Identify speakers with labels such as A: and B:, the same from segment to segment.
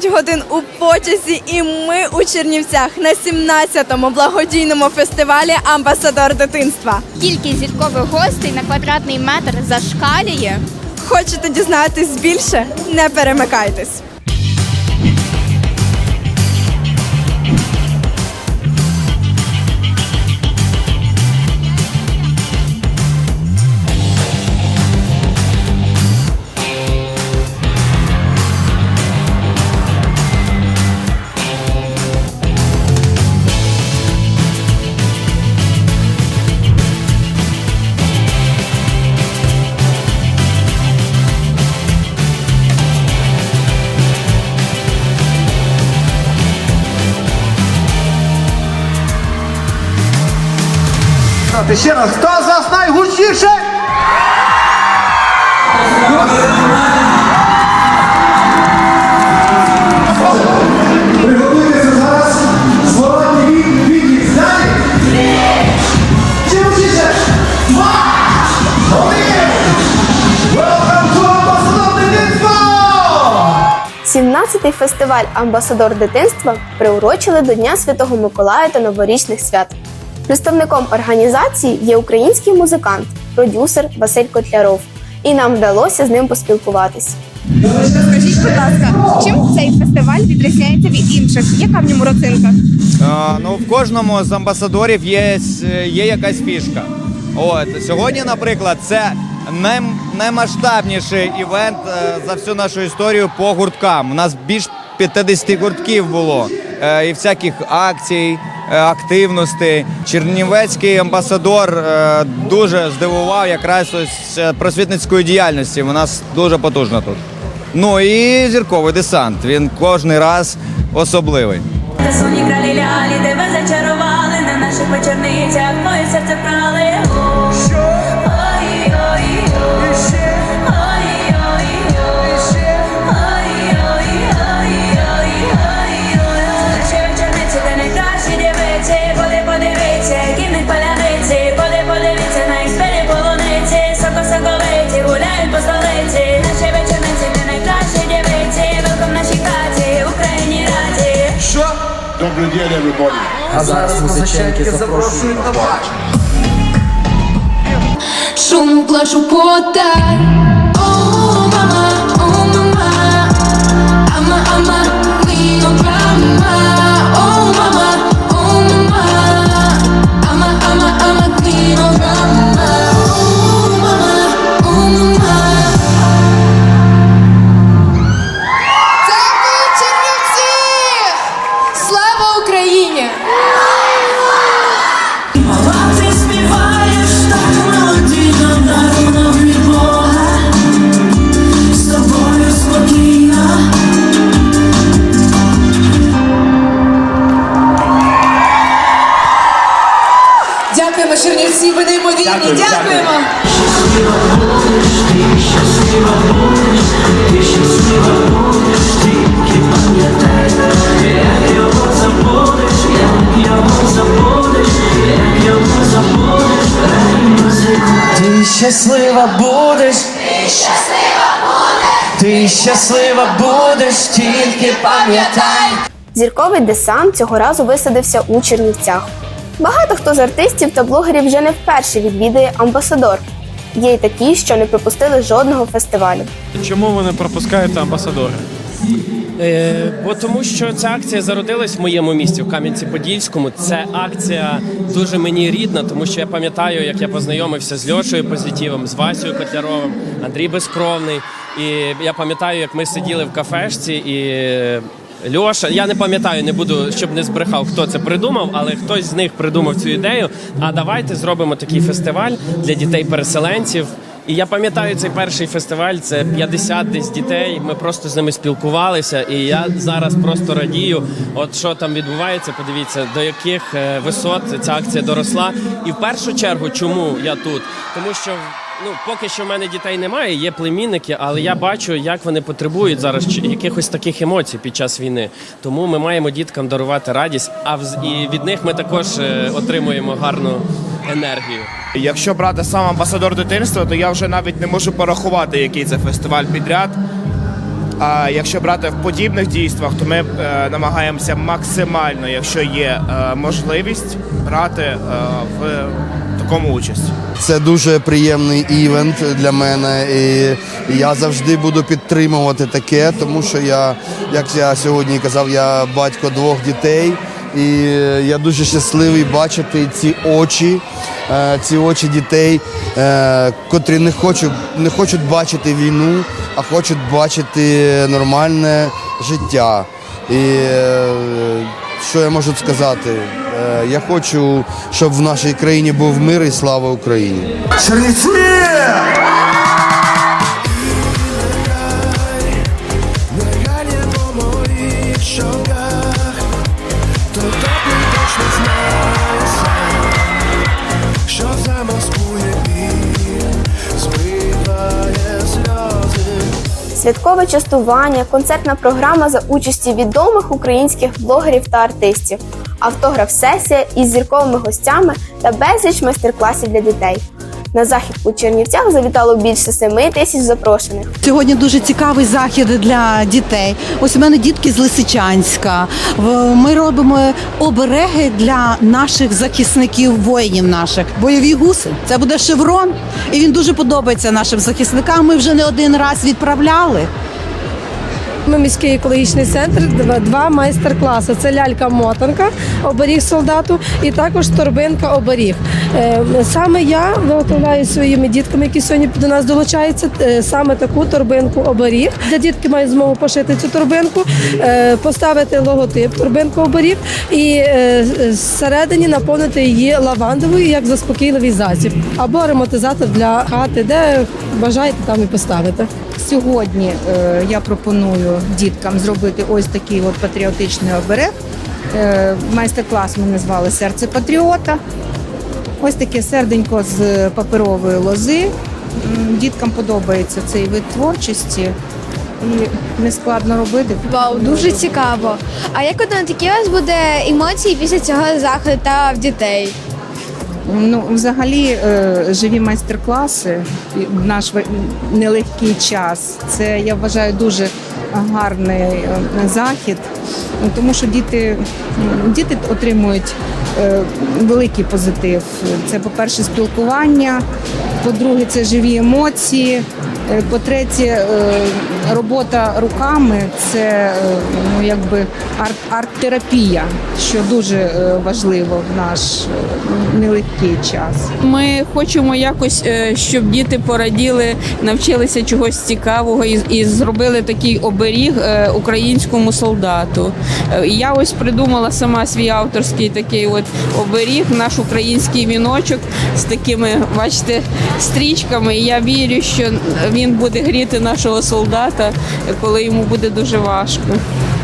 A: 10 годин у потязі, і ми у Чернівцях на 17-му благодійному фестивалі Амбасадор дитинства.
B: Кількість зіркових гостей на квадратний метр зашкалює.
A: Хочете дізнатись більше? Не перемикайтесь.
C: Ти ще раз, хто з вас найгучніше? Приготуйтеся зараз зворотні від відлік зняли. Чи гучніше? Два! Один! Welcome to Ambassador Дитинства!
D: 17-й фестиваль Амбасадор дитинства приурочили до Дня Святого Миколая та новорічних свят. Представником організації є український музикант, продюсер Василь Котляров. І нам вдалося з ним поспілкуватись.
B: Скажіть, будь ласка, чим цей фестиваль відрізняється від інших? Яка в ньому родзинка?
E: А, ну, в кожному з амбасадорів є, є якась фішка. От сьогодні, наприклад, це най, наймасштабніший івент е, за всю нашу історію по гурткам. У нас більш 50 гуртків було е, і всяких акцій, е, активностей. Чернівецький амбасадор е, дуже здивував якраз ось просвітницької просвітницькою діяльністю. У нас дуже потужно тут. Ну і зірковий десант. Він кожний раз особливий.
F: Красуні кралі лялі, тебе зачарували на наших вечорницях, моє серце вкрали.
G: Добрый день, everybody.
C: А зараз музиченки запрошують на бач.
H: Шум плачу потай О, мама, о, мама Ама, ама,
I: Дякуємо, Чернівці, ви неймовірні. Дякуємо.
C: Щаслива будеш Ти щаслива будеш. Ти щаслива будеш. Ти щаслива будеш, тільки пам'ятай.
D: Зірковий десант цього разу висадився у Чернівцях. Багато хто з артистів та блогерів вже не вперше відвідує амбасадор. Є й такі, що не пропустили жодного фестивалю.
J: Чому ви не пропускаєте амбасадори?
K: Е, бо тому, що ця акція зародилась в моєму місті, в Кам'янці-Подільському. Це акція дуже мені рідна, тому що я пам'ятаю, як я познайомився з Льошею Позитівом, з Васею Котляровим, Андрій Безкровний. І я пам'ятаю, як ми сиділи в кафешці і. Льоша, я не пам'ятаю, не буду, щоб не збрехав, хто це придумав, але хтось з них придумав цю ідею. А давайте зробимо такий фестиваль для дітей-переселенців. І я пам'ятаю цей перший фестиваль. Це 50 десь дітей. Ми просто з ними спілкувалися, і я зараз просто радію. От що там відбувається. Подивіться, до яких е, висот ця акція доросла. І в першу чергу, чому я тут? Тому що ну поки що в мене дітей немає, є племінники, але я бачу, як вони потребують зараз якихось таких емоцій під час війни. Тому ми маємо діткам дарувати радість. А і від них ми також е, отримуємо гарну енергію.
L: Якщо брати сам амбасадор дитинства, то я вже навіть не можу порахувати, який це фестиваль підряд. А якщо брати в подібних дійствах, то ми е, намагаємося максимально, якщо є е, можливість, брати е, в такому участь.
M: Це дуже приємний івент для мене, і я завжди буду підтримувати таке, тому що я, як я сьогодні казав, я батько двох дітей, і я дуже щасливий бачити ці очі, е, ці очі дітей, е, котрі не хочуть, не хочуть бачити війну, а хочуть бачити нормальне життя. І е, що я можу сказати? Е, Я хочу, щоб в нашій країні був мир і слава Україні.
N: Чернівці!
D: Святкове частування, концертна програма за участі відомих українських блогерів та артистів, автограф-сесія із зірковими гостями та безліч майстер-класів для дітей. На захід у Чернівцях завітало більше 7 тисяч запрошених.
O: Сьогодні дуже цікавий захід для дітей. Ось у мене дітки з Лисичанська. Ми робимо обереги для наших захисників, воїнів наших. Бойові гуси. Це буде шеврон, і він дуже подобається нашим захисникам. Ми вже не один раз відправляли.
P: Ми міський екологічний центр, два, майстер-класи. Це лялька-мотанка, оберіг солдату, і також торбинка оберіг. Е, Саме я виготовляю своїми дітками, які сьогодні до нас долучаються, е, саме таку торбинку оберіг. Де дітки мають змогу пошити цю торбинку, е, поставити логотип торбинку оберіг і зсередині наповнити її лавандовою як заспокійливий засіб або ароматизатор для хати, де бажаєте там і поставити.
O: Сьогодні е, я пропоную діткам зробити ось такий от патріотичний оберег. Е, майстер-клас ми назвали Серце патріота. Ось таке серденько з паперової лози. Діткам подобається цей вид творчості і не складно робити.
Q: Вау, дуже цікаво. А як от такі у вас буде емоції після цього заходу та в дітей?
O: Ну, взагалі, е, живі майстер-класи в наш нелегкий час. Це я вважаю дуже гарний е, захід, тому що діти, діти отримують е, великий позитив. Це, по-перше, спілкування, по-друге, це живі емоції. По-третє, робота руками це е, ну, якби арт- арт-терапія, що дуже е, важливо в наш е, нелегкий час.
P: Ми хочемо якось, щоб діти пораділи, навчилися чогось цікавого і, і зробили такий оберіг українському солдату. Я ось придумала сама свій авторський такий от оберіг, наш український віночок з такими, бачите, стрічками. Я вірю, що він буде гріти нашого солдата, коли йому буде дуже важко.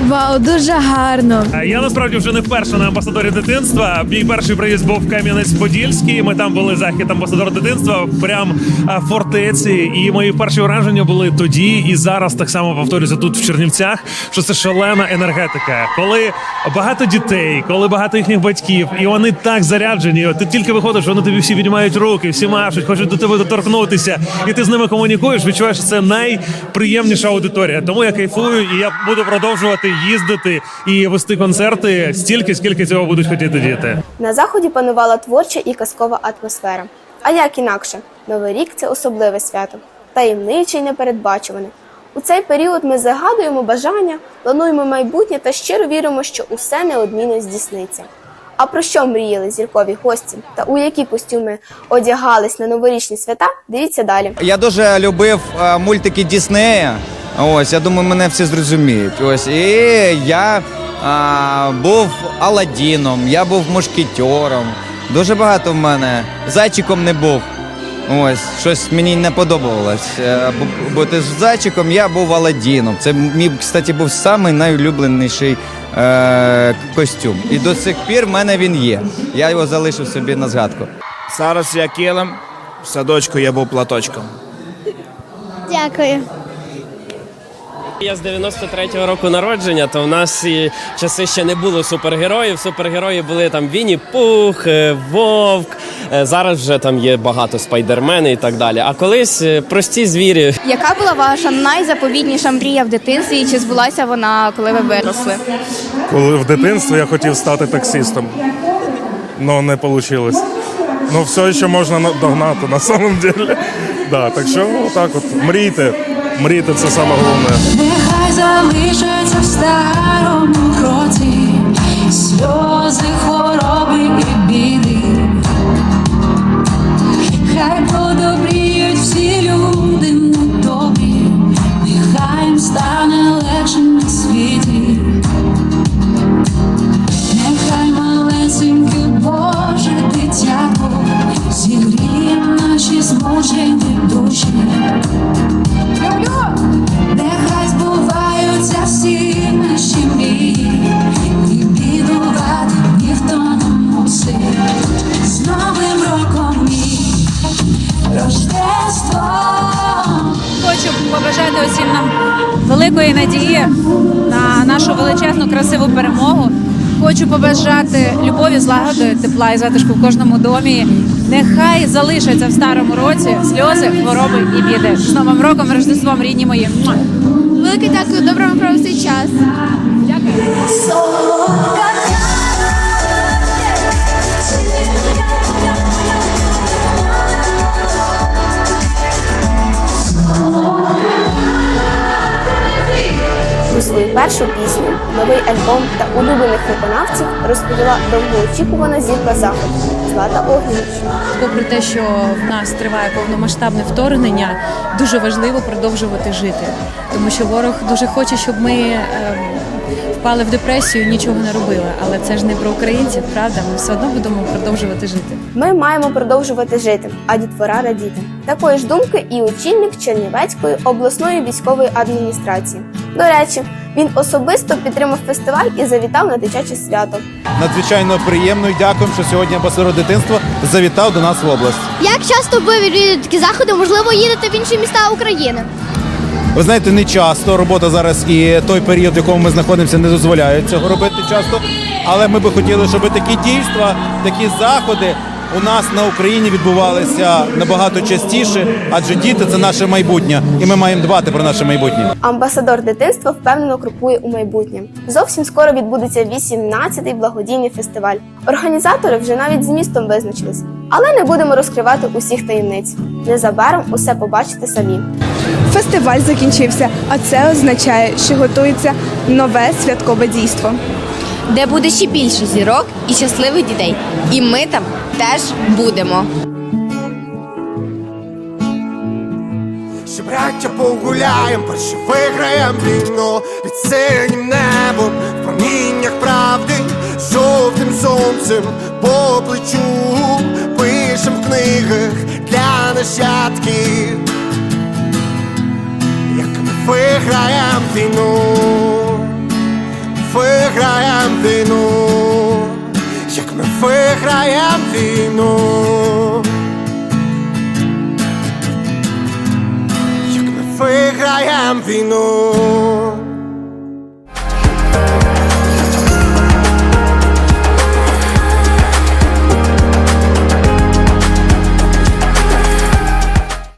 Q: Вау, дуже гарно.
H: Я насправді вже не вперше на амбасадорі дитинства. Мій перший приїзд був Кам'янець-Подільський. Ми там були захід амбасадор дитинства, прям в фортеці. І мої перші враження були тоді і зараз так само повторюся тут в Чернівцях. Що це шалена енергетика, коли багато дітей, коли багато їхніх батьків, і вони так заряджені. Ти тільки виходиш, вони тобі всі віднімають руки, всі машуть, хочуть до тебе доторкнутися, і ти з ними комунікуєш. Відчуваєш, що це найприємніша аудиторія. Тому я кайфую, і я буду продовжувати їздити і вести концерти стільки, скільки цього будуть хотіти діти.
D: На заході панувала творча і казкова атмосфера. А як інакше, Новий рік це особливе свято, таємниче й непередбачуване. У цей період ми загадуємо бажання, плануємо майбутнє та щиро віримо, що усе неодмінно здійсниться. А про що мріяли зіркові гості та у які костюми одягались на новорічні свята? Дивіться далі.
E: Я дуже любив е, мультики Діснея. Ось, я думаю, мене всі зрозуміють. Ось, і я а, був Аладдіном, я був мушкетером. Дуже багато в мене. Зайчиком не був. Ось, щось мені не подобалось. Е, бу- Бути з зайчиком, я був Аладдіном. Це мій, кстати, був самий найулюбленіший е, костюм. І до сих пір в мене він є. Я його залишив собі на згадку.
L: Зараз я килим, в садочку я був платочком.
Q: Дякую.
K: Я з 93-го року народження, то в нас і часи ще не було супергероїв. Супергерої були там Вінні Пух, е, Вовк. Е, Зараз вже там є багато спайдермени і так далі. А колись е, прості звірі.
B: Яка була ваша найзаповітніша мрія в дитинстві і чи збулася вона, коли ви виросли?
H: Коли в дитинстві я хотів стати таксистом, але не вийшло. Ну, все ще можна на- догнати на самом деле. Да, так що отак от мрійте. Мрійте це саме головне.
Q: Красиву перемогу. Хочу побажати любові, злагоди, тепла і затишку в кожному домі. Нехай залишаться в старому році сльози, хвороби і біди. З Новим роком, Рождеством, рідні мої.
B: Велике дякую, доброго про провести час.
R: Солодка
D: свою першу пісню, новий альбом та улюблених виконавців розповіла довгоочікувана зірка заходу Злата Огнєвіч.
Q: Попри те, що в нас триває повномасштабне вторгнення, дуже важливо продовжувати жити, тому що ворог дуже хоче, щоб ми ем, впали в депресію, нічого не робили. Але це ж не про українців, правда? Ми все одно будемо продовжувати жити.
D: Ми маємо продовжувати жити, а дітвора радіти. Такої ж думки і очільник Чернівецької обласної військової адміністрації. До речі, він особисто підтримав фестиваль і завітав на дитяче свято.
S: Надзвичайно приємно і дякуємо, що сьогодні амбасадор дитинства завітав до нас в область.
B: Як часто ви відвідуєте такі заходи, можливо, їдете в інші міста України?
S: Ви знаєте, не часто робота зараз і той період, в якому ми знаходимося, не дозволяє цього робити часто. Але ми би хотіли, щоб такі дійства, такі заходи у нас на Україні відбувалися набагато частіше, адже діти це наше майбутнє, і ми маємо дбати про наше майбутнє.
D: Амбасадор дитинства впевнено крокує у майбутнє. Зовсім скоро відбудеться 18-й благодійний фестиваль. Організатори вже навіть з містом визначились, але не будемо розкривати усіх таємниць. Незабаром усе побачите самі.
B: Фестиваль закінчився, а це означає, що готується нове святкове дійство.
Q: Де буде ще більше зірок і щасливих дітей. І ми там теж будемо.
N: Ще браття погуляєм, перше виграєм війну під синім небом, в проміннях правди, жовтим сонцем по плечу, пишем в книгах для нащадків, як ми виграєм війну, виграєм війну. Як ми виграєм війну